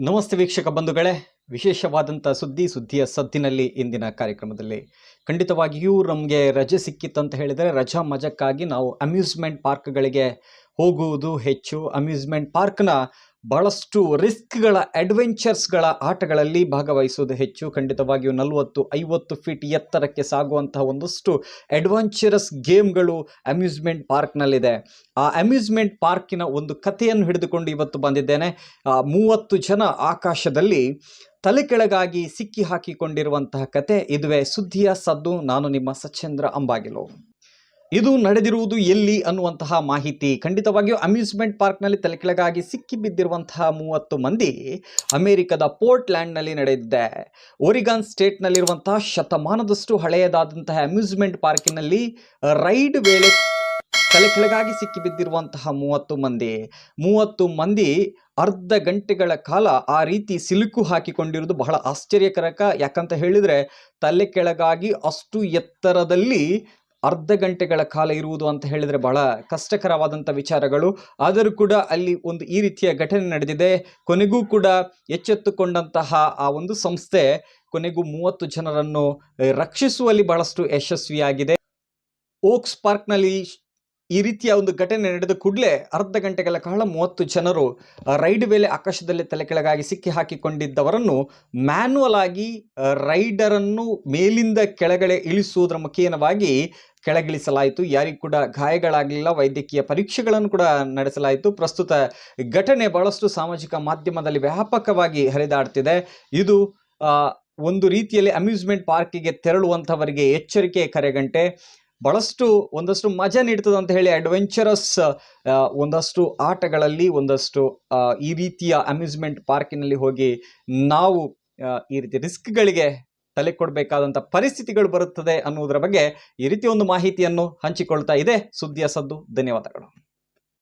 ನಮಸ್ತೆ ವೀಕ್ಷಕ ಬಂಧುಗಳೇ. ವಿಶೇಷವಾದಂಥ ಸುದ್ದಿ, ಸುದ್ದಿಯ ಸದ್ದಿನಲ್ಲಿ ಇಂದಿನ ಕಾರ್ಯಕ್ರಮದಲ್ಲಿ. ಖಂಡಿತವಾಗಿಯೂ ನಮಗೆ ರಜೆ ಸಿಕ್ಕಿತ್ತಂತ ಹೇಳಿದರೆ ರಜಾ ಮಜಕ್ಕಾಗಿ ನಾವು ಅಮ್ಯೂಸ್ಮೆಂಟ್ ಪಾರ್ಕ್ಗಳಿಗೆ ಹೋಗುವುದು ಹೆಚ್ಚು. ಅಮ್ಯೂಸ್ಮೆಂಟ್ ಪಾರ್ಕ್ನ ಬಹಳಷ್ಟು ರಿಸ್ಕ್ಗಳ, ಅಡ್ವೆಂಚರ್ಸ್ಗಳ ಆಟಗಳಲ್ಲಿ ಭಾಗವಹಿಸುವುದು ಹೆಚ್ಚು. ಖಂಡಿತವಾಗಿಯೂ ನಲವತ್ತು, ಐವತ್ತು ಫೀಟ್ ಎತ್ತರಕ್ಕೆ ಸಾಗುವಂತಹ ಒಂದಷ್ಟು ಅಡ್ವೆಂಚರಸ್ ಗೇಮ್ಗಳು ಅಮ್ಯೂಸ್ಮೆಂಟ್ ಪಾರ್ಕ್ನಲ್ಲಿದೆ. ಆ ಅಮ್ಯೂಸ್ಮೆಂಟ್ ಪಾರ್ಕಿನ ಒಂದು ಕಥೆಯನ್ನು ಹಿಡಿದುಕೊಂಡು ಇವತ್ತು ಬಂದಿದ್ದೇನೆ. ಮೂವತ್ತು ಜನ ಆಕಾಶದಲ್ಲಿ ತಲೆ ಕೆಳಗಾಗಿ ಸಿಕ್ಕಿ ಹಾಕಿಕೊಂಡಿರುವಂತಹ ಕತೆ ಇದುವೇ ಸುದ್ದಿಯ ಸದ್ದು. ನಾನು ನಿಮ್ಮ ಸಚೇಂದ್ರ ಅಂಬಾಗಿಲು. ಇದು ನಡೆದಿರುವುದು ಎಲ್ಲಿ ಅನ್ನುವಂತಹ ಮಾಹಿತಿ. ಖಂಡಿತವಾಗಿಯೂ ಅಮ್ಯೂಸ್ಮೆಂಟ್ ಪಾರ್ಕ್ನಲ್ಲಿ ತಲೆಕೆಳಗಾಗಿ ಸಿಕ್ಕಿ ಬಿದ್ದಿರುವಂತಹ ಮೂವತ್ತು ಮಂದಿ ಅಮೆರಿಕದ ಪೋರ್ಟ್ಲ್ಯಾಂಡ್ನಲ್ಲಿ ನಡೆದಿದೆ. ಒರಿಗಾನ್ ಸ್ಟೇಟ್ನಲ್ಲಿರುವಂತಹ ಶತಮಾನದಷ್ಟು ಹಳೆಯದಾದಂತಹ ಅಮ್ಯೂಸ್ಮೆಂಟ್ ಪಾರ್ಕಿನಲ್ಲಿ ರೈಡ್ ವೇಳೆ ತಲೆಕೆಳಗಾಗಿ ಸಿಕ್ಕಿ ಬಿದ್ದಿರುವಂತಹ ಮೂವತ್ತು ಮಂದಿ. ಮೂವತ್ತು ಮಂದಿ ಅರ್ಧ ಗಂಟೆಗಳ ಕಾಲ ಆ ರೀತಿ ಸಿಲುಕು ಹಾಕಿಕೊಂಡಿರುವುದು ಬಹಳ ಆಶ್ಚರ್ಯಕರಕ. ಯಾಕಂತ ಹೇಳಿದರೆ ತಲೆ ಕೆಳಗಾಗಿ ಅಷ್ಟು ಎತ್ತರದಲ್ಲಿ ಅರ್ಧ ಗಂಟೆಗಳ ಕಾಲ ಇರುವುದು ಅಂತ ಹೇಳಿದರೆ ಬಹಳ ಕಷ್ಟಕರವಾದಂಥ ವಿಚಾರಗಳು. ಆದರೂ ಕೂಡ ಅಲ್ಲಿ ಒಂದು ಈ ರೀತಿಯ ಘಟನೆ ನಡೆದಿದೆ. ಕೊನೆಗೂ ಕೂಡ ಎಚ್ಚೆತ್ತುಕೊಂಡಂತಹ ಆ ಒಂದು ಸಂಸ್ಥೆ ಕೊನೆಗೂ ಮೂವತ್ತು ಜನರನ್ನು ರಕ್ಷಿಸುವಲ್ಲಿ ಬಹಳಷ್ಟು ಯಶಸ್ವಿಯಾಗಿದೆ. ಓಕ್ಸ್ ಪಾರ್ಕ್ನಲ್ಲಿ ಈ ರೀತಿಯ ಒಂದು ಘಟನೆ ನಡೆದ ಕೂಡಲೇ ಅರ್ಧ ಗಂಟೆಗಳ ಕಾಲ ಮೂವತ್ತು ಜನರು ರೈಡ್ ವೇಳೆ ಆಕಾಶದಲ್ಲಿ ತಲೆ ಕೆಳಗಾಗಿ ಸಿಕ್ಕಿ ಹಾಕಿಕೊಂಡಿದ್ದವರನ್ನು ಮ್ಯಾನ್ಯುವಲ್ ಆಗಿ ರೈಡರನ್ನು ಮೇಲಿಂದ ಕೆಳಗಡೆ ಇಳಿಸುವುದರ ಮುಖೇನವಾಗಿ ಕೆಳಗಿಳಿಸಲಾಯಿತು. ಯಾರಿಗೂ ಕೂಡ ಗಾಯಗಳಾಗಲಿಲ್ಲ. ವೈದ್ಯಕೀಯ ಪರೀಕ್ಷೆಗಳನ್ನು ಕೂಡ ನಡೆಸಲಾಯಿತು. ಪ್ರಸ್ತುತ ಘಟನೆ ಬಹಳಷ್ಟು ಸಾಮಾಜಿಕ ಮಾಧ್ಯಮದಲ್ಲಿ ವ್ಯಾಪಕವಾಗಿ ಹರಿದಾಡ್ತಿದೆ. ಇದು ಒಂದು ರೀತಿಯಲ್ಲಿ ಅಮ್ಯೂಸ್ಮೆಂಟ್ ಪಾರ್ಕಿಗೆ ತೆರಳುವಂಥವರಿಗೆ ಎಚ್ಚರಿಕೆ ಕರೆಗಂಟೆ ಬಹಳಷ್ಟು ಒಂದಷ್ಟು ಮಜಾ ನೀಡ್ತದೆ ಅಂತ ಹೇಳಿ ಅಡ್ವೆಂಚರಸ್ ಒಂದಷ್ಟು ಆಟಗಳಲ್ಲಿ ಒಂದಷ್ಟು ಈ ರೀತಿಯ ಅಮ್ಯೂಸ್ಮೆಂಟ್ ಪಾರ್ಕಿನಲ್ಲಿ ಹೋಗಿ ನಾವು ಈ ರೀತಿ ರಿಸ್ಕ್ಗಳಿಗೆ ತಲೆ ಕೊಡಬೇಕಾದಂಥ ಪರಿಸ್ಥಿತಿಗಳು ಬರುತ್ತದೆ ಅನ್ನುವುದರ ಬಗ್ಗೆ ಈ ರೀತಿ ಒಂದು ಮಾಹಿತಿಯನ್ನು ಹಂಚಿಕೊಳ್ತಾ ಇದೆ ಸುದ್ದಿಯ ಸದ್ದು. ಧನ್ಯವಾದಗಳು.